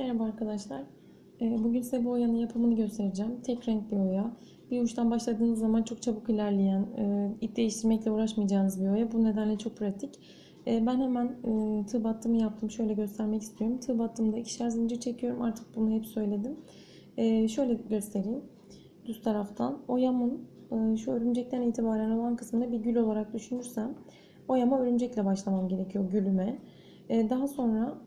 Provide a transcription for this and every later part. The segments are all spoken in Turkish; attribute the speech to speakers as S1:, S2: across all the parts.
S1: Merhaba arkadaşlar. Ee, Bugün size bu oyanın yapımını göstereceğim. Tek renk bir oya. Bir uçtan başladığınız zaman çok çabuk ilerleyen, e, ip değiştirmekle uğraşmayacağınız bir oya. Bu nedenle çok pratik. Ee, Ben hemen e, tığ battımı yaptım. Şöyle göstermek istiyorum. Tığ battımda ikişer zincir çekiyorum. Artık bunu hep söyledim. Ee, Şöyle göstereyim. Düz taraftan oyamın e, şu örümcekten itibaren olan kısmını bir gül olarak düşünürsem oyama örümcekle başlamam gerekiyor gülüme. Daha sonra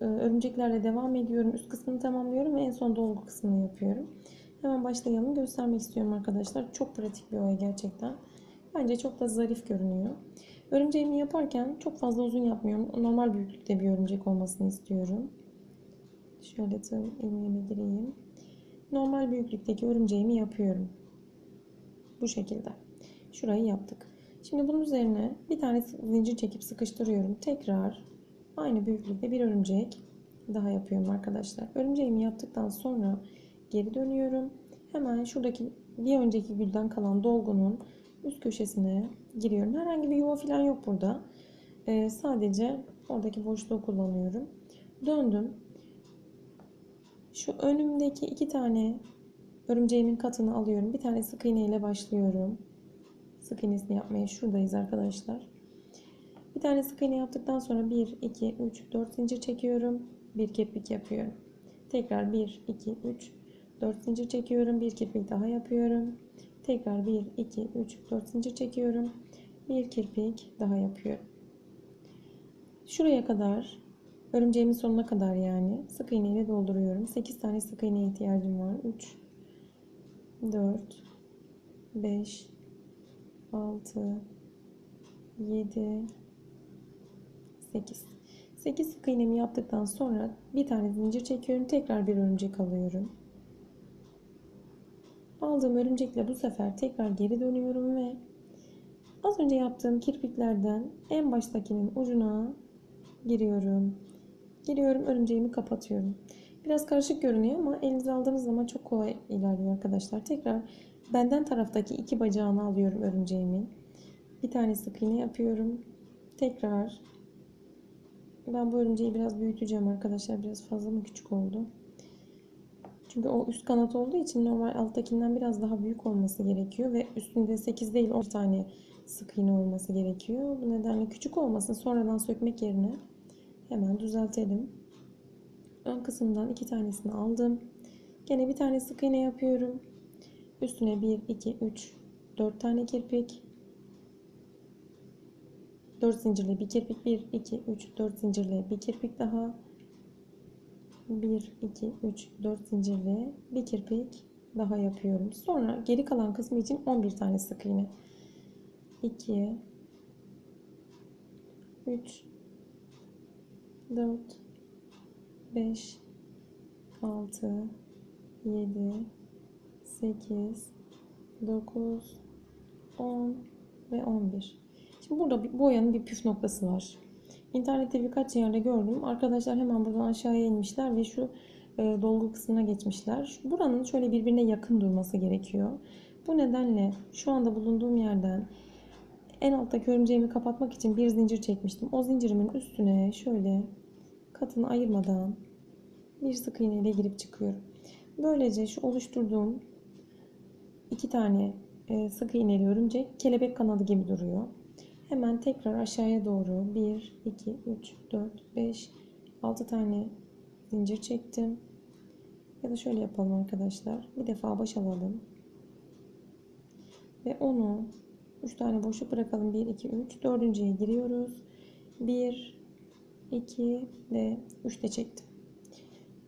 S1: örümceklerle devam ediyorum. Üst kısmını tamamlıyorum ve en son dolgu kısmını yapıyorum. Hemen başlayalım. Göstermek istiyorum arkadaşlar. Çok pratik bir oya gerçekten. Bence çok da zarif görünüyor. Örümceğimi yaparken çok fazla uzun yapmıyorum. Normal büyüklükte bir örümcek olmasını istiyorum. Şöyle tığ ilmeğime gireyim. Normal büyüklükteki örümceğimi yapıyorum. Bu şekilde. Şurayı yaptık. Şimdi bunun üzerine bir tane zincir çekip sıkıştırıyorum. Tekrar aynı büyüklükte bir örümcek daha yapıyorum arkadaşlar. Örümceğimi yaptıktan sonra geri dönüyorum. Hemen şuradaki bir önceki gülden kalan dolgunun üst köşesine giriyorum. Herhangi bir yuva falan yok burada. Ee, sadece oradaki boşluğu kullanıyorum. Döndüm. Şu önümdeki iki tane örümceğimin katını alıyorum. Bir tane sık iğne ile başlıyorum. Sık iğnesini yapmaya şuradayız arkadaşlar. Bir tane sık iğne yaptıktan sonra 1, 2, 3, 4 zincir çekiyorum. Bir kirpik yapıyorum. Tekrar 1, 2, 3, 4 zincir çekiyorum. Bir kirpik daha yapıyorum. Tekrar 1, 2, 3, 4 zincir çekiyorum. Bir kirpik daha yapıyorum. Şuraya kadar örümceğimin sonuna kadar yani sık iğne ile dolduruyorum. 8 tane sık iğneye ihtiyacım var. 3, 4, 5, 6, 7, 8. 8 sık iğnemi yaptıktan sonra bir tane zincir çekiyorum. Tekrar bir örümcek alıyorum. Aldığım örümcekle bu sefer tekrar geri dönüyorum ve az önce yaptığım kirpiklerden en baştakinin ucuna giriyorum. Giriyorum örümceğimi kapatıyorum. Biraz karışık görünüyor ama elinize aldığınız zaman çok kolay ilerliyor arkadaşlar. Tekrar benden taraftaki iki bacağını alıyorum örümceğimin. Bir tane sık iğne yapıyorum. Tekrar ben bu örümceği biraz büyüteceğim arkadaşlar. Biraz fazla mı küçük oldu? Çünkü o üst kanat olduğu için normal alttakinden biraz daha büyük olması gerekiyor. Ve üstünde 8 değil 10 tane sık iğne olması gerekiyor. Bu nedenle küçük olmasın. Sonradan sökmek yerine hemen düzeltelim. Ön kısımdan iki tanesini aldım. Gene bir tane sık iğne yapıyorum. Üstüne 1, 2, 3, 4 tane kirpik. 4 zincirle bir kirpik. 1 2 3 4 zincirle bir kirpik daha. 1 2 3 4 zincirle bir kirpik daha yapıyorum. Sonra geri kalan kısmı için 11 tane sık iğne. 2 3 4 5 6 7 8 9 10 ve 11 Şimdi burada bu boyanın bir püf noktası var. İnternette birkaç yerde gördüm. Arkadaşlar hemen buradan aşağıya inmişler ve şu e, dolgu kısmına geçmişler. Buranın şöyle birbirine yakın durması gerekiyor. Bu nedenle şu anda bulunduğum yerden en alttaki örümceğimi kapatmak için bir zincir çekmiştim. O zincirimin üstüne şöyle katını ayırmadan bir sık iğne ile girip çıkıyorum. Böylece şu oluşturduğum iki tane e, sık iğneli örümcek kelebek kanadı gibi duruyor. Hemen tekrar aşağıya doğru 1, 2, 3, 4, 5, 6 tane zincir çektim. Ya da şöyle yapalım arkadaşlar. Bir defa baş alalım. Ve onu 3 tane boşluk bırakalım. 1, 2, 3. Dördüncüye giriyoruz. 1, 2 ve 3 de çektim.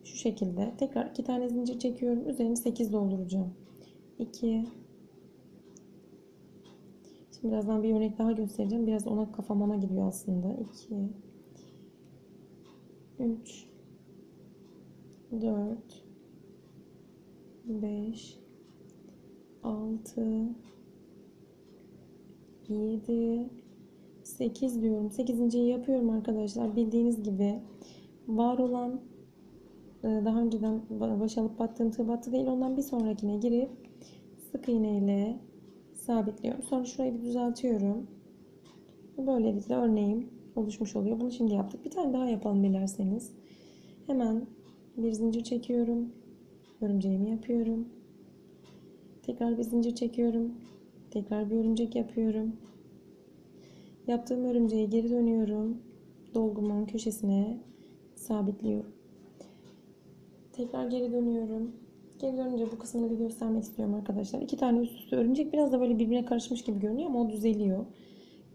S1: Şu şekilde. Tekrar 2 tane zincir çekiyorum. Üzerini 8 dolduracağım. 2, Şimdi birazdan bir örnek daha göstereceğim. Biraz ona kafam ona gidiyor aslında. 2 3 4 5 6 7 8 diyorum. 8. yapıyorum arkadaşlar. Bildiğiniz gibi var olan e, daha önceden baş alıp battığım tığ battı değil. Ondan bir sonrakine girip sık iğne ile sabitliyorum. Sonra şurayı bir düzeltiyorum. Böylelikle örneğim oluşmuş oluyor. Bunu şimdi yaptık. Bir tane daha yapalım dilerseniz. Hemen Bir zincir çekiyorum. Örümceğimi yapıyorum. Tekrar bir zincir çekiyorum. Tekrar bir örümcek yapıyorum. Yaptığım örümceğe geri dönüyorum. Dolgumun köşesine sabitliyorum. Tekrar geri dönüyorum. Geri dönünce bu kısmını bir göstermek istiyorum arkadaşlar. İki tane üst üste örümcek biraz da böyle birbirine karışmış gibi görünüyor ama o düzeliyor.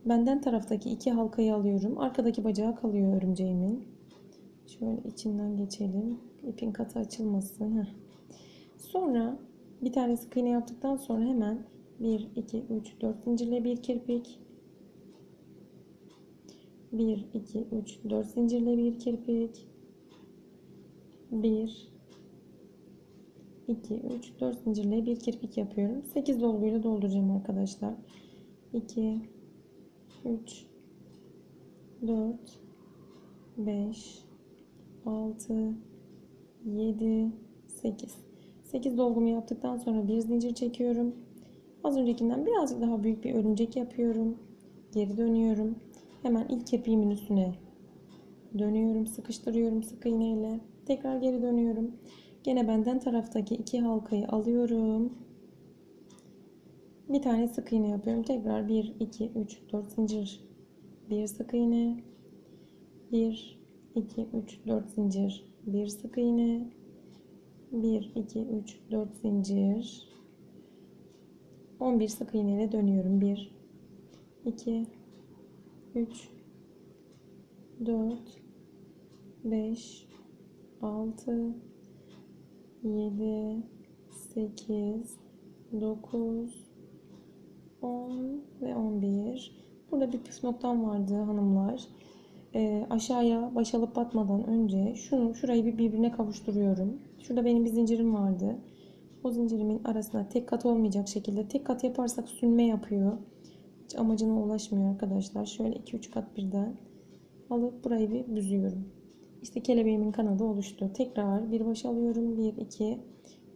S1: Benden taraftaki iki halkayı alıyorum. Arkadaki bacağı kalıyor örümceğimin. Şöyle içinden geçelim. İpin katı açılmasın. Heh. Sonra bir tane sık iğne yaptıktan sonra hemen 1, 2, 3, 4 zincirle bir kirpik. 1, 2, 3, 4 zincirle bir kirpik. 1, 2, 3, 4 zincirle bir kirpik yapıyorum. 8 dolguyla dolduracağım arkadaşlar. 2, 3, 4, 5, 6, 7, 8. 8 dolgumu yaptıktan sonra bir zincir çekiyorum. Az öncekinden birazcık daha büyük bir örümcek yapıyorum. Geri dönüyorum. Hemen ilk kepiğimin üstüne dönüyorum, sıkıştırıyorum sık iğneyle. Tekrar geri dönüyorum. Gene benden taraftaki iki halkayı alıyorum. Bir tane sık iğne yapıyorum. Tekrar 1, 2, 3, 4 zincir. Bir sık iğne. 1, 2, 3, 4 zincir. Bir sık iğne. 1, 2, 3, 4 zincir. 11 sık iğne ile dönüyorum. 1, 2, 3, 4, 5, 6, 7, 8, 9, 10 ve 11. Burada bir püf noktam vardı hanımlar. Ee, aşağıya baş alıp batmadan önce şunu şurayı bir birbirine kavuşturuyorum. Şurada benim bir zincirim vardı. O zincirimin arasına tek kat olmayacak şekilde tek kat yaparsak sünme yapıyor. Hiç amacına ulaşmıyor arkadaşlar. Şöyle 2-3 kat birden alıp burayı bir büzüyorum. İşte kelebeğimin kanadı oluştu. Tekrar bir baş alıyorum. 1, 2,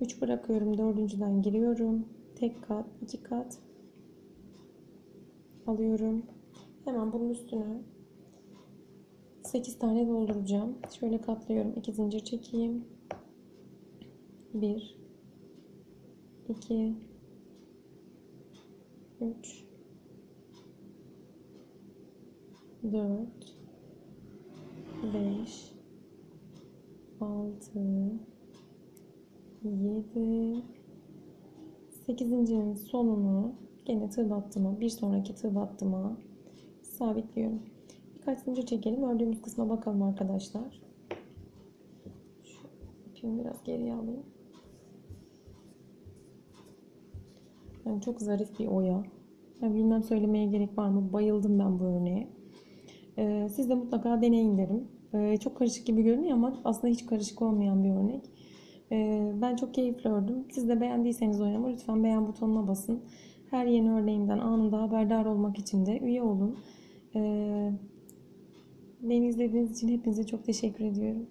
S1: 3 bırakıyorum. Dördüncüden giriyorum. Tek kat, iki kat alıyorum. Hemen bunun üstüne 8 tane dolduracağım. Şöyle katlıyorum. 2 zincir çekeyim. 1 2 3 4 5 6 7 8. sonunu gene tığ battıma bir sonraki tığ battıma sabitliyorum. Birkaç zincir çekelim. Ördüğümüz kısma bakalım arkadaşlar. Şu ipimi biraz geriye alayım. Yani çok zarif bir oya. Yani bilmem söylemeye gerek var mı? Bayıldım ben bu örneğe. Ee, siz de mutlaka deneyin derim. Ee, çok karışık gibi görünüyor ama aslında hiç karışık olmayan bir örnek. Ee, ben çok keyifli ördüm. Siz de beğendiyseniz oyunu lütfen beğen butonuna basın. Her yeni örneğimden anında haberdar olmak için de üye olun. Ee, beni izlediğiniz için hepinize çok teşekkür ediyorum.